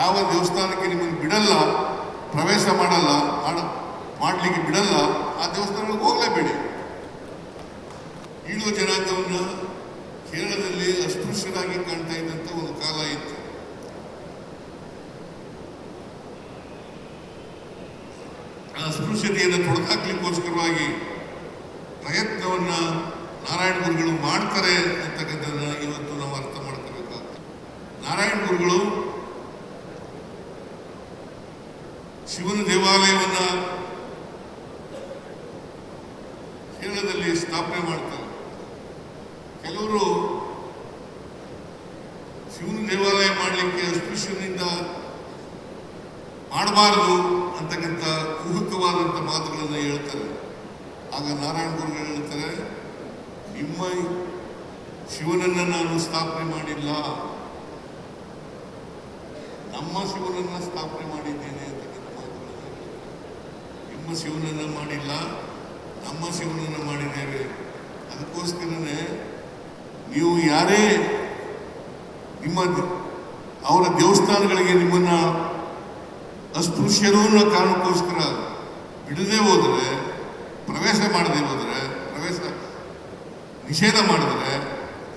ಯಾವ ದೇವಸ್ಥಾನಕ್ಕೆ ನಿಮಗೆ ಬಿಡಲ್ಲ, ಪ್ರವೇಶ ಮಾಡಲ್ಲ, ಮಾಡ, ಮಾಡಲಿಕ್ಕೆ ಬಿಡಲ್ಲ, ಆ ದೇವಸ್ಥಾನಗಳಿಗೆ ಹೋಗಲೇಬೇಡಿ. ಈಳುವ ಜನಾಂಗವನ್ನು ಕೇರಳದಲ್ಲಿ ಅಸ್ಪೃಶ್ಯರಾಗಿ ಕಾಣ್ತಾ ಇದ್ದಂಥ ಒಂದು ಕಾಲ ಇತ್ತು. ಆ ಅಸ್ಪೃಶ್ಯತೆಯನ್ನು ತೊಡೆದಾಕ್ಲಿಕ್ಕೋಸ್ಕರವಾಗಿ ಪ್ರಯತ್ನವನ್ನ ನಾರಾಯಣ ಗುರುಗಳು ಮಾಡ್ತಾರೆ ಅಂತಕ್ಕಂಥದ್ದನ್ನ ಇವತ್ತು ನಾವು ಅರ್ಥ ಮಾಡ್ಕೋಬೇಕಾಗ್ತದೆ ನಾರಾಯಣ ಗುರುಗಳು ಶಿವನ ದೇವಾಲಯವನ್ನು ಕೇರಳದಲ್ಲಿ ಸ್ಥಾಪನೆ ಮಾಡ್ತಾರೆ. ಕೆಲವರು ಶಿವನ ದೇವಾಲಯ ಮಾಡಲಿಕ್ಕೆ ಅಸ್ಪೃಶ್ಯನಿಂದ ಮಾಡಬಾರದು ಅಂತಕ್ಕಂಥ ಕುಹುಕವಾದಂಥ ಮಾತುಗಳನ್ನು ಹೇಳ್ತಾರೆ. ಆಗ ನಾರಾಯಣ ಗುರುಗಳು ಹೇಳ್ತಾರೆ, ನಿಮ್ಮ ಶಿವನನ್ನು ನಾನು ಸ್ಥಾಪನೆ ಮಾಡಿಲ್ಲ. ನಮ್ಮ ಶಿವನನ್ನು ಸ್ಥಾಪನೆ ಮಾಡಿದ್ದೇನೆ. ನಿಮ್ಮ ಶಿವನನ್ನು ಮಾಡಿಲ್ಲ, ನಮ್ಮ ಶಿವನನ್ನು ಮಾಡಿದ್ದೇವೆ ಅದಕ್ಕೋಸ್ಕರನೇ ನೀವು ಯಾರೇ ನಿಮ್ಮ ಅವರ ದೇವಸ್ಥಾನಗಳಿಗೆ ನಿಮ್ಮನ್ನ ಅಸ್ಪೃಶ್ಯರು ಅನ್ನೋ ಕಾರಣಕ್ಕೋಸ್ಕರ ಬಿಡದೆ ಹೋದರೆ, ಪ್ರವೇಶ ಮಾಡದೆ ಹೋದರೆ, ಪ್ರವೇಶ ನಿಷೇಧ ಮಾಡಿದ್ರೆ,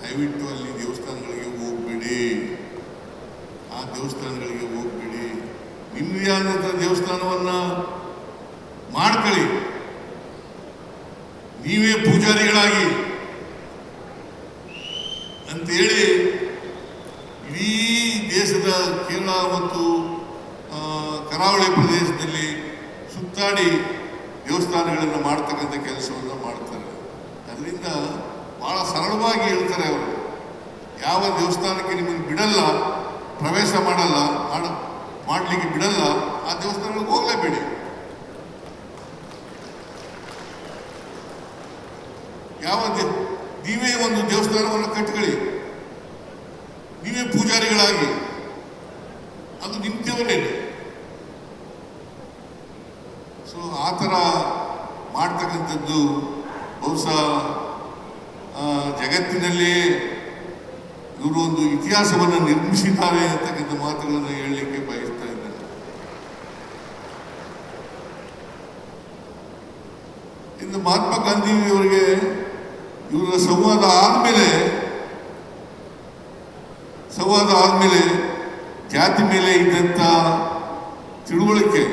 ದಯವಿಟ್ಟು ಅಲ್ಲಿ ದೇವಸ್ಥಾನಗಳಿಗೆ ಹೋಗ್ಬೇಡಿ. ಆ ದೇವಸ್ಥಾನಗಳಿಗೆ ಹೋಗ್ಬೇಡಿ. ನಿಮ್ಮದೇ ಆದಂಥ ದೇವಸ್ಥಾನವನ್ನ ಮಾಡ್ಕೊಳ್ಳಿ. ನೀವೇ ಪೂಜಾರಿಗಳಾಗಿ ಅಂತೇಳಿ ಇಡೀ ದೇಶದ ಕೇರಳ ಮತ್ತು ಕರಾವಳಿ ಪ್ರದೇಶದಲ್ಲಿ ಸುತ್ತಾಡಿ ದೇವಸ್ಥಾನಗಳನ್ನು ಮಾಡ್ತಕ್ಕಂಥ ಕೆಲಸವನ್ನು ಮಾಡ್ತಾರೆ. ಅದರಿಂದ ಭಾಳ ಸರಳವಾಗಿ ಹೇಳ್ತಾರೆ ಅವರು. ಯಾವ ದೇವಸ್ಥಾನಕ್ಕೆ ನಿಮಗೆ ಬಿಡಲ್ಲ, ಪ್ರವೇಶ ಮಾಡಲ್ಲ, ಮಾಡ, ಮಾಡಲಿಕ್ಕೆ ಬಿಡಲ್ಲ, ಆ ದೇವಸ್ಥಾನಗಳಿಗೆ ಹೋಗಲೇಬೇಡಿ. ಯಾವ ನೀವೇ ಒಂದು ದೇವಸ್ಥಾನವನ್ನು ಕಟ್ಕೊಳ್ಳಿ. ನೀವೇ ಪೂಜಾರಿಗಳಾಗಿ. ಅದು ನಿಂತವರೇನೆ ಸೊ ಆ ಥರ ಮಾಡ್ತಕ್ಕಂಥದ್ದು ಬಹುಶಃ ಜಗತ್ತಿನಲ್ಲೇ ಇವರು ಒಂದು ಇತಿಹಾಸವನ್ನು ನಿರ್ಮಿಸಿದ್ದಾರೆ ಅಂತಕ್ಕಂಥ ಮಾತುಗಳನ್ನು ಹೇಳಲಿಕ್ಕೆ ಬಯಸ್ತಾ ಇದ್ದಾರೆ ಇನ್ನು ಮಹಾತ್ಮ ಗಾಂಧಿಯವರಿಗೆ ಇವರ ಸಂವಾದ ಆದಮೇಲೆ ಸಂವಾದ ಆದಮೇಲೆ ಜಾತಿ ಮೇಲೆ ಇದ್ದಂಥ ತಿಳುವಳಿಕೆ,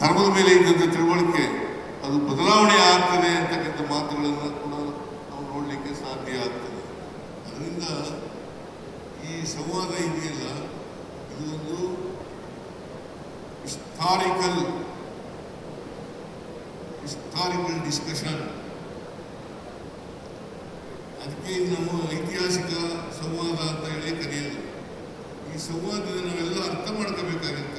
ಧರ್ಮದ ಮೇಲೆ ಇದ್ದಂಥ ತಿಳುವಳಿಕೆ, ಅದು ಬದಲಾವಣೆ ಆಗ್ತದೆ ಅಂತಕ್ಕಂಥ ಮಾತುಗಳನ್ನು ಕೂಡ ನಾವು ನೋಡಲಿಕ್ಕೆ ಸಾಧ್ಯ ಆಗ್ತದೆ. ಅದರಿಂದ ಈ ಸಂವಾದ ಇದೆಯಲ್ಲ, ಇದು ಒಂದು ಹಿಸ್ಟಾರಿಕಲ್ ಹಿಸ್ಟಾರಿಕಲ್ ಡಿಸ್ಕಷನ್ ಅದಕ್ಕೆ ನಮ್ಮ ಐತಿಹಾಸಿಕ ಸಂವಾದ ಅಂತ ಹೇಳಿ ಕರೆಯೋದು. ಈ ಸಂವಾದದ ನಾವೆಲ್ಲ ಅರ್ಥ ಮಾಡ್ಕೋಬೇಕಾಗಿರ್ತಕ್ಕಂಥದ್ದು